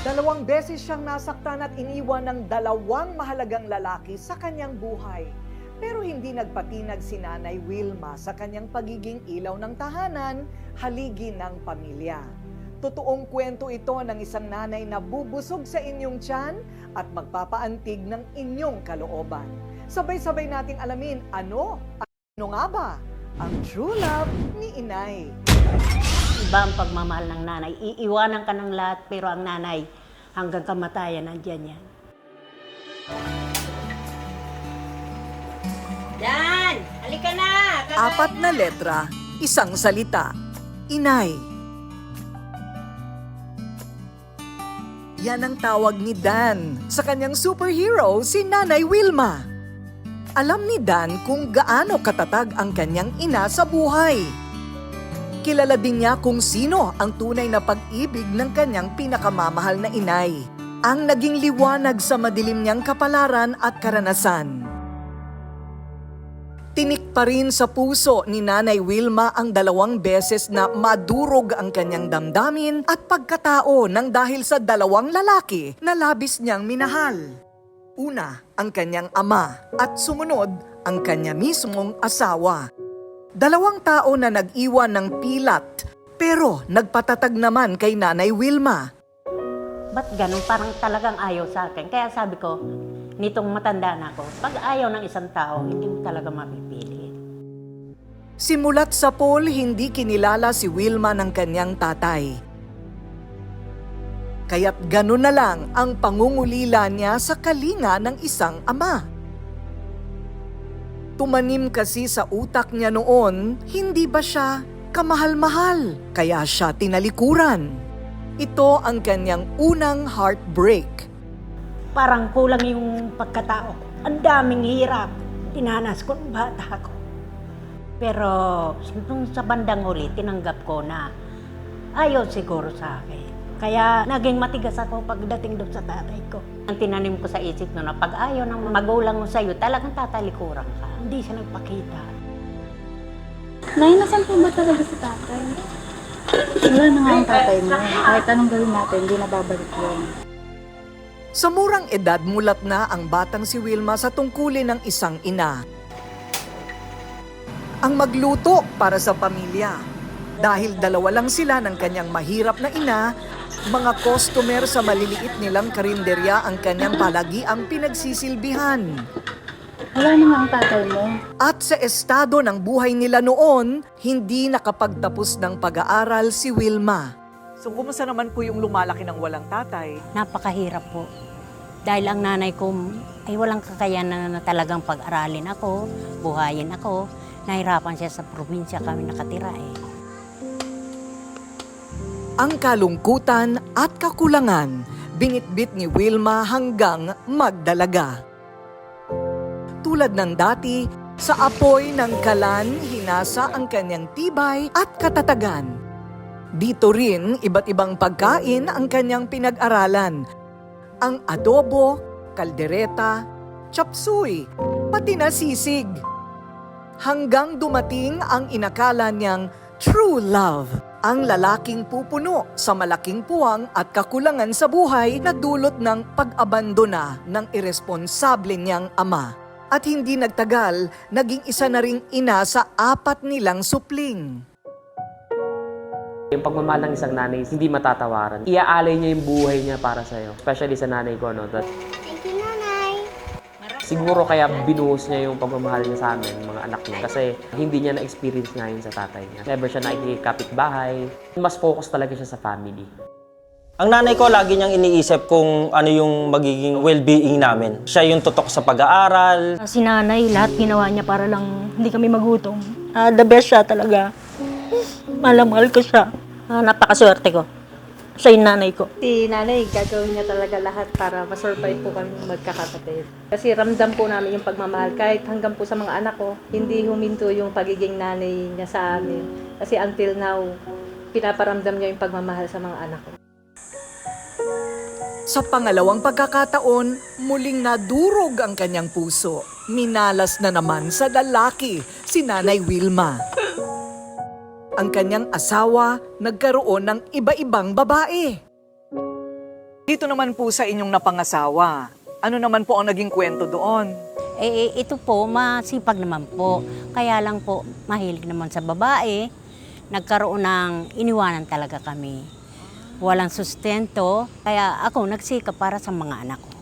Dalawang beses siyang nasaktan at iniwan ng dalawang mahalagang lalaki sa kanyang buhay. Pero hindi nagpatinag si Nanay Wilma sa kanyang pagiging ilaw ng tahanan, haligi ng pamilya. Totoong kwento ito ng isang nanay na bubusog sa inyong tiyan at magpapaantig ng inyong kalooban. Sabay-sabay nating alamin ano, ano nga ba ang true love ni Inay. Iba ang pagmamahal ng nanay. Iiwanan ka ng lahat, pero ang nanay, hanggang kamatayan, nandyan yan. Dan! Halika na! Apat na letra, isang salita. Inay. Yan ang tawag ni Dan sa kanyang superhero, si Nanay Wilma. Alam ni Dan kung gaano katatag ang kanyang ina sa buhay. Kilala din niya kung sino ang tunay na pag-ibig ng kanyang pinakamamahal na inay. Ang naging liwanag sa madilim niyang kapalaran at karanasan. Tinik pa rin sa puso ni Nanay Wilma ang dalawang beses na madurog ang kanyang damdamin at pagkatao ng dahil sa dalawang lalaki na labis niyang minahal. Una, ang kanyang ama at sumunod, ang kanya mismong asawa. Dalawang tao na nag-iwan ng pilat pero nagpatatag naman kay Nanay Wilma. Ba't ganun? Parang talagang ayaw sa akin. Kaya sabi ko, nitong matanda na ako, pag ayaw ng isang tao, hindi mo talaga mapipili. Simulat sa poll, hindi kinilala si Wilma ng kanyang tatay. Kaya't ganun na lang ang pangungulila niya sa kalinga ng isang ama. Tumanim kasi sa utak niya noon, hindi ba siya kamahal-mahal? Kaya siya tinalikuran. Ito ang kanyang unang heartbreak. Parang kulang yung pagkatao. Ang daming hirap. Tinanas ko nung bata ko. Pero nung sa bandang huli, tinanggap ko na ayaw siguro sa akin. Kaya naging matigas ako pagdating doon sa tatay ko. Ang tinanim ko sa isip no na pag ayaw ng magulang mo sa'yo, talagang tatalikuran ka. Hindi siya nagpakita. Nay, nasan po ba talaga si tatay? Wala na nga ang tatay mo. Kahit anong gawin natin, hindi na babalik yun. Sa murang edad, mulat na ang batang si Wilma sa tungkulin ng isang ina. Ang magluto para sa pamilya. Dahil dalawa lang sila ng kanyang mahirap na ina, mga customer sa maliliit nilang karinderya ang kanyang palagi ang pinagsisilbihan. Wala na nga ang tatay mo. At sa estado ng buhay nila noon, hindi nakapagtapos ng pag-aaral si Wilma. So, kumusta naman po yung lumalaki ng walang tatay? Napakahirap po. Dahil ang nanay ko ay walang kakayanan na talagang pag-aralin ako, buhayin ako. Nahirapan siya sa probinsya kami nakatira eh. Ang kalungkutan at kakulangan, binitbit ni Wilma hanggang magdalaga. Tulad ng dati, sa apoy ng kalan, hinasa ang kanyang tibay at katatagan. Dito rin, iba't ibang pagkain ang kanyang pinag-aralan. Ang adobo, kaldereta, chapsuy, pati na sisig. Hanggang dumating ang inakala niyang true love. Ang lalaking pupuno sa malaking puwang at kakulangan sa buhay na dulot ng pag-abandona ng irresponsable niyang ama. At hindi nagtagal, naging isa na ring ina sa apat nilang supling. Yung pagmamahal ng isang nanay, hindi matatawaran. Iaalay niya yung buhay niya para sa'yo. Especially sa nanay ko, no? That. Siguro kaya binuhos niya yung pagmamahal niya sa amin, mga anak niya. Kasi hindi niya na-experience nga yun sa tatay niya. Never siya nakikikapit bahay. Mas focus talaga siya sa family. Ang nanay ko lagi niyang iniisip kung ano yung magiging well-being namin. Siya yung tutok sa pag-aaral. Si nanay, lahat ginawa niya para lang hindi kami magutom. Ah, the best siya talaga. Malamahal ko siya. Ah, napakaswerte ko. Siya yung nanay ko. Si nanay, gagawin niya talaga lahat para masurvive po kami magkakapatid. Kasi ramdam po namin yung pagmamahal. Kahit hanggang po sa mga anak ko, hindi huminto yung pagiging nanay niya sa amin. Kasi until now, pinaparamdam niya yung pagmamahal sa mga anak ko. Sa pangalawang pagkakataon, muling nadurog ang kanyang puso. Minalas na naman sa lalaki, si Nanay Wilma. Ang kanyang asawa nagkaroon ng iba-ibang babae. Dito naman po sa inyong napangasawa, ano naman po ang naging kwento doon? Eh, eh, ito po, masipag naman po. Kaya lang po, mahilig naman sa babae. Nagkaroon ng iniwanan talaga kami. Walang sustento, kaya ako nagsikap para sa mga anak ko.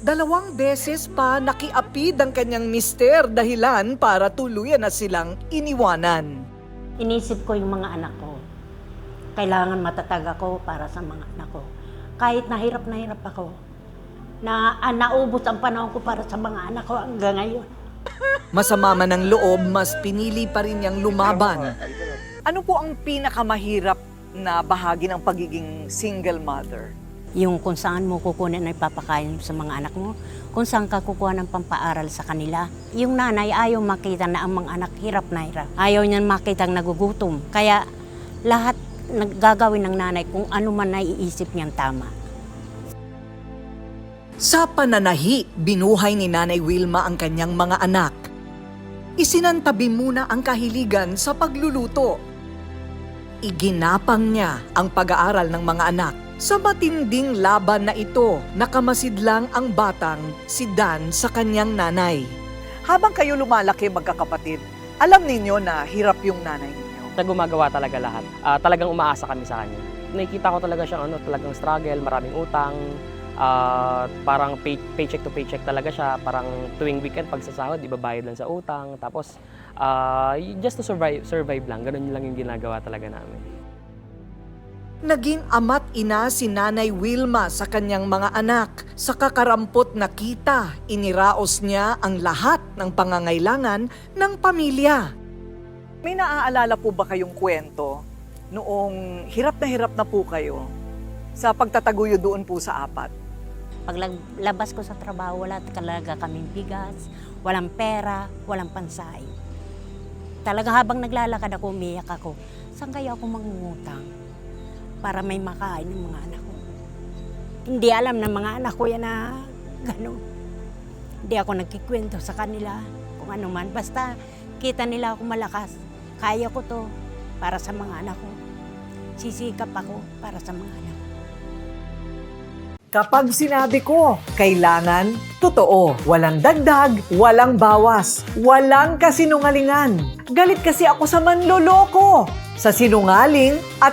Dalawang beses pa nakiapid ang kanyang mister dahilan para tuluyan na silang iniwanan. Inisip ko yung mga anak ko. Kailangan matatag ako para sa mga anak ko. Kahit nahirap na hirap ako, na ah, naubos ang panahon ko para sa mga anak ko hanggang ngayon. Masama man ang loob, mas pinili pa rin niyang lumaban. Ano po ang pinakamahirap na bahagi ng pagiging single mother? Yung kung saan mo kukunin na ipapakain sa mga anak mo, kung saan ka kukuha ng pampaaral sa kanila. Yung nanay ayaw makita na ang mga anak hirap na hirap. Ayaw niyan makita ang nagugutom. Kaya lahat naggagawin ng nanay kung ano man naiisip niyang tama. Sa pananahi, binuhay ni Nanay Wilma ang kanyang mga anak. Isinantabi muna ang kahiligan sa pagluluto. Iginapang niya ang pag-aaral ng mga anak. Sa matinding laban na ito, nakamasid lang ang batang si Dan sa kanyang nanay. Habang kayo lumalaki magkakapatid, alam ninyo na hirap yung nanay ninyo. na gumagawa talaga lahat. Ah, talagang umaasa kami sa kanya. Nakikita ko talaga siyang ano, talagang struggle, maraming utang, ah, parang pay- paycheck to paycheck talaga siya. Parang tuwing weekend pag sasahod, ibabayad lang sa utang. Tapos y- just to survive, survive lang. Ganun lang yung ginagawa talaga namin. Naging ama't ina si Nanay Wilma sa kanyang mga anak. Sa kakarampot na kita, iniraos niya ang lahat ng pangangailangan ng pamilya. May naaalala po ba kayong kwento noong hirap na hirap na po kayo sa pagtataguyo doon po sa apat? Paglabas ko sa trabaho, wala talaga kaming bigas, walang pera, walang pansay. Talaga habang naglalakad ako, umiyak ako. Saan kaya ako mangungutang para may makain ng mga anak ko? Hindi alam ng mga anak ko yan na gano'n. Hindi ako nagkikwento sa kanila kung ano man. Basta kita nila ako malakas. Kaya ko to para sa mga anak ko. Sisikap ako para sa mga anak ko. Kapag sinabi ko, kailangan, totoo. Walang dagdag, walang bawas, walang kasinungalingan. Galit kasi ako sa manloloko, sa sinungaling at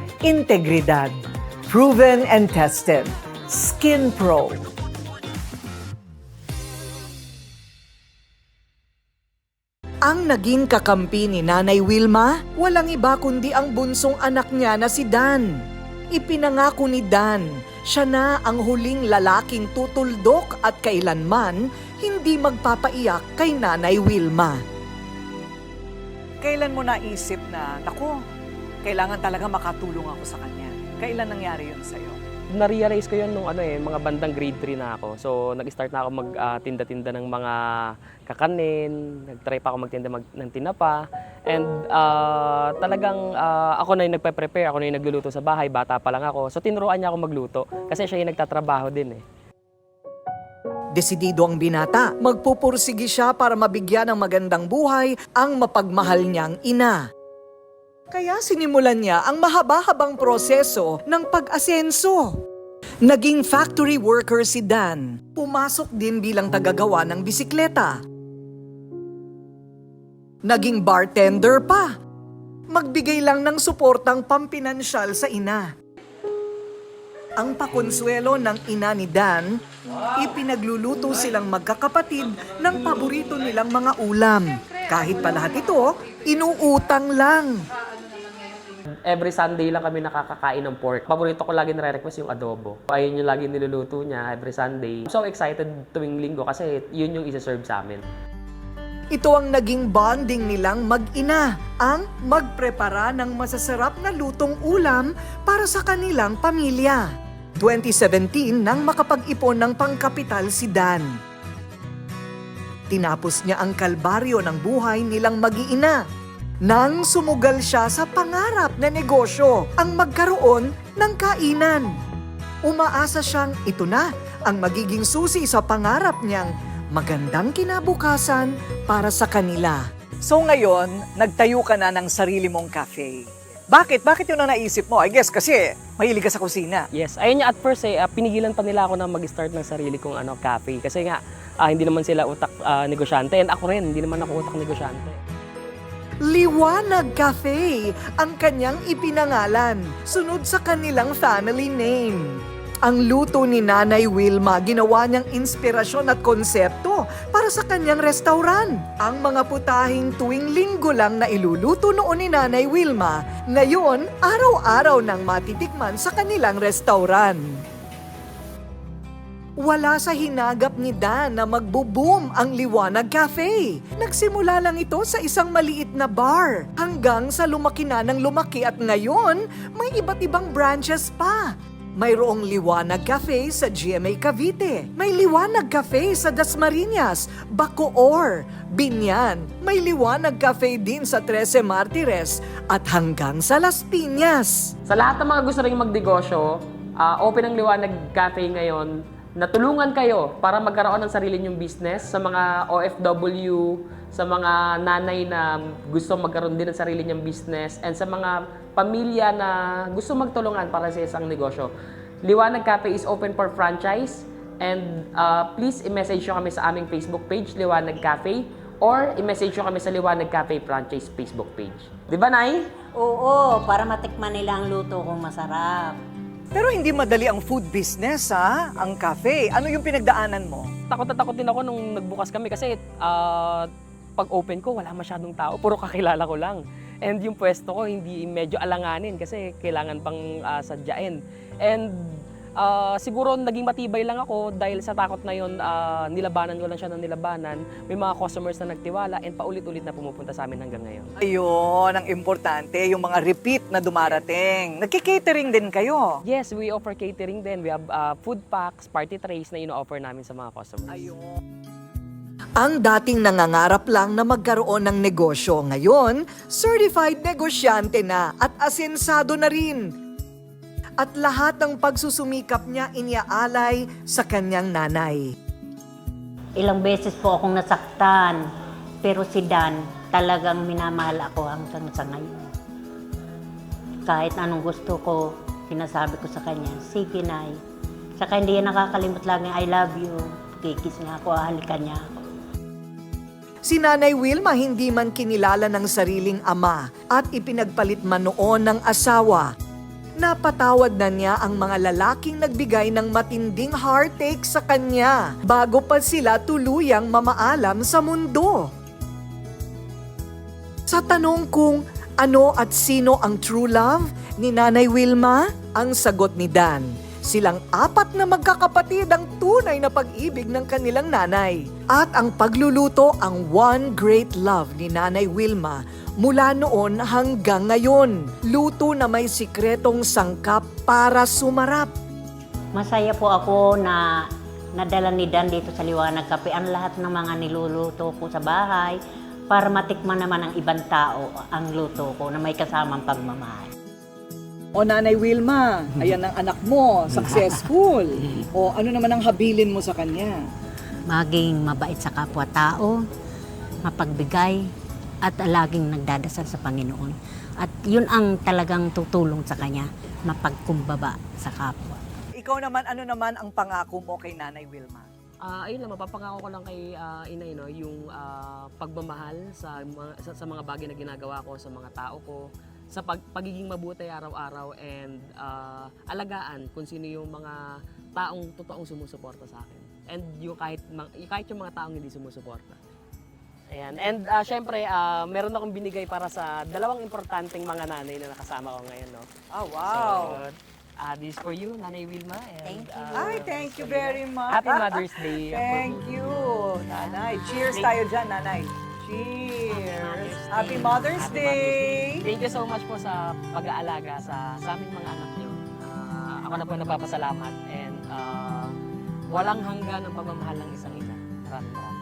integridad, proven and tested, Skin Pro. Ang naging kakampi ni Nanay Wilma, walang iba kundi ang bunsong anak niya na si Dan. Ipinangako ni Dan, siya na ang huling lalaking tutuldok at kailanman hindi magpapaiyak kay Nanay Wilma. Kailan mo naisip na, nako, kailangan talaga makatulong ako sa kanya? Kailan nangyari yun sa'yo? Na-realize ko yun nung ano eh, mga bandang grade 3 na ako. So, nag-start na ako magtinda-tinda ng mga kakanin, nag-try pa ako magtinda mag, ng tinapa. And ah, talagang ah, ako na yung nagpe-prepare, ako na yung nagluluto sa bahay, bata pa lang ako. So, tinuruan niya ako magluto kasi siya yung nagtatrabaho din eh. Desidido ang binata, magpupursigi siya para mabigyan ng magandang buhay ang mapagmahal niyang ina. Kaya sinimulan niya ang mahaba-habang proseso ng pag-asenso. Naging factory worker si Dan. Pumasok din bilang tagagawa ng bisikleta. Naging bartender pa. Magbigay lang ng suportang pampinansyal sa ina. Ang pakonsuelo ng ina ni Dan, ipinagluluto silang magkakapatid ng paborito nilang mga ulam. Kahit pa lahat ito, inuutang lang. Every Sunday lang kami nakakakain ng pork. Paborito ko lagi nare-request yung adobo. Ayun yung lagi niluluto niya every Sunday. So excited tuwing linggo kasi yun yung isa-serve sa amin. Ito ang naging bonding nilang mag-ina, ang magprepara ng masasarap na lutong ulam para sa kanilang pamilya. 2017 nang makapag-ipon ng pangkapital si Dan. Tinapos niya ang kalbaryo ng buhay nilang mag-iina nang sumugal siya sa pangarap na negosyo ang magkaroon ng kainan. Umaasa siyang ito na ang magiging susi sa pangarap niyang magandang kinabukasan para sa kanila. So ngayon, nagtayo ka na ng sarili mong cafe. Bakit? Bakit yun ang naisip mo? I guess kasi mahilig ka sa kusina. Yes, ayun nga at first eh, ah, pinigilan pa nila ako na mag-start ng sarili kong ano, cafe. Kasi nga, ah, hindi naman sila utak ah, negosyante. And ako rin, hindi naman ako utak negosyante. Liwanag Cafe ang kanyang ipinangalan, sunod sa kanilang family name. Ang luto ni Nanay Wilma ginawa niyang inspirasyon at konsepto para sa kanyang restaurant. Ang mga putahing tuwing linggo lang na iluluto noon ni Nanay Wilma, ngayon araw-araw nang matitikman sa kanilang restaurant. Wala sa hinagap ni Dan na magbo-boom ang Liwanag Cafe. Nagsimula lang ito sa isang maliit na bar hanggang sa lumaki na ng lumaki at ngayon may iba't ibang branches pa. Mayroong Liwanag Cafe sa GMA Cavite. May Liwanag Cafe sa Dasmariñas, Bacoor, Binyan. May Liwanag Cafe din sa Trece Martires at hanggang sa Las Piñas. Sa lahat ng mga gusto rin magnegosyo, ah, open ang Liwanag Cafe ngayon. Natulungan kayo para magkaroon ng sarili nyong business sa mga OFW, sa mga nanay na gusto magkaroon din ng sarili niyang business, and sa mga pamilya na gusto magtulungan para sa isang negosyo. Liwanag Cafe is open for franchise and ah, please i-message nyo kami sa aming Facebook page, Liwanag Cafe, or i-message nyo kami sa Liwanag Cafe Franchise Facebook page. Di ba, Nay? Oo, para matikman nila ang luto kong masarap. Pero hindi madali ang food business ha, ang cafe. Ano yung pinagdaanan mo? takot na takot din ako nung nagbukas kami kasi ah, pag open ko, wala masyadong tao. Puro kakilala ko lang. And yung pwesto ko, hindi medyo alanganin kasi kailangan pang ah, sadyain. And ah, siguro naging matibay lang ako dahil sa takot na yun, ah, nilabanan ko lang siya ng nilabanan. May mga customers na nagtiwala and paulit-ulit na pumupunta sa amin hanggang ngayon. Ayun, ang importante, yung mga repeat na dumarating. Nagki-catering din kayo. Yes, we offer catering din. We have ah, food packs, party trays na ino-offer namin sa mga customers. Ang dating nangangarap lang na magkaroon ng negosyo, ngayon, certified negosyante na at asensado na rin. At lahat ng pagsusumikap niya iniaalay sa kanyang nanay. Ilang beses po akong nasaktan, pero si Dan talagang minamahal ako hanggang sa ngayon. Kahit anong gusto ko, sinasabi ko sa kanya, sige nay. Saka hindi yan nakakalimot lagi, I love you. Kikis nga ako, halikan niya ako. Si Nanay Wilma hindi man kinilala ng sariling ama at ipinagpalit man noon ng asawa. Napatawad na niya ang mga lalaking nagbigay ng matinding heartache sa kanya bago pa sila tuluyang mamaalam sa mundo. Sa tanong kung ano at sino ang true love ni Nanay Wilma, ang sagot ni Dan. Silang apat na magkakapatid ang tunay na pag-ibig ng kanilang nanay. At ang pagluluto ang one great love ni Nanay Wilma mula noon hanggang ngayon. Luto na may sikretong sangkap para sumarap. Masaya po ako na nadala ni Dan dito sa Liwanag Kape ang lahat ng mga niluluto ko sa bahay para matikman naman ng ibang tao ang luto ko na may kasamang pagmamahal. O Nanay Wilma, ayan ang anak mo, successful. O ano naman ang habilin mo sa kanya? Maging mabait sa kapwa-tao, mapagbigay, at laging nagdadasal sa Panginoon. At yun ang talagang tutulong sa kanya, mapagkumbaba sa kapwa. Ikaw naman, ano naman ang pangako mo kay Nanay Wilma? Ah, ayun lang, mapapangako ko lang kay ah, inay, no, yung ah, pagmamahal sa mga, sa, sa mga bagay na ginagawa ko, sa mga tao ko, sa pag, pagiging mabuti araw-araw and ah, alagaan kung sino yung mga taong totoong sumusuporta sa akin. And yung kahit, yung kahit yung mga taong hindi sumusuporta. Ayan. And ah, syempre, ah, meron akong binigay para sa dalawang importanteng mga nanay na nakasama ko ngayon. No? Oh, wow. So, ah, this is for you, Nanay Wilma. And, Thank you. ah, Ay, thank you very much. Happy Mother's Day. Thank you, Nanay. Cheers tayo dyan, Nanay. Cheers. Happy Mother's Day. Thank you so much po sa pag-aalaga sa, sa aming mga anak niyo. Ah, ako na po napapasalamat and ah, walang hanggan ang pagmamahal ng isang ina. Maraming maraming.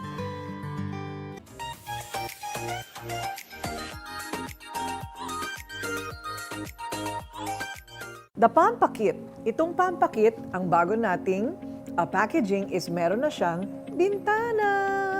The Pampakit. Itong Pampakit, ang bago nating uh, packaging is meron na siyang bintana.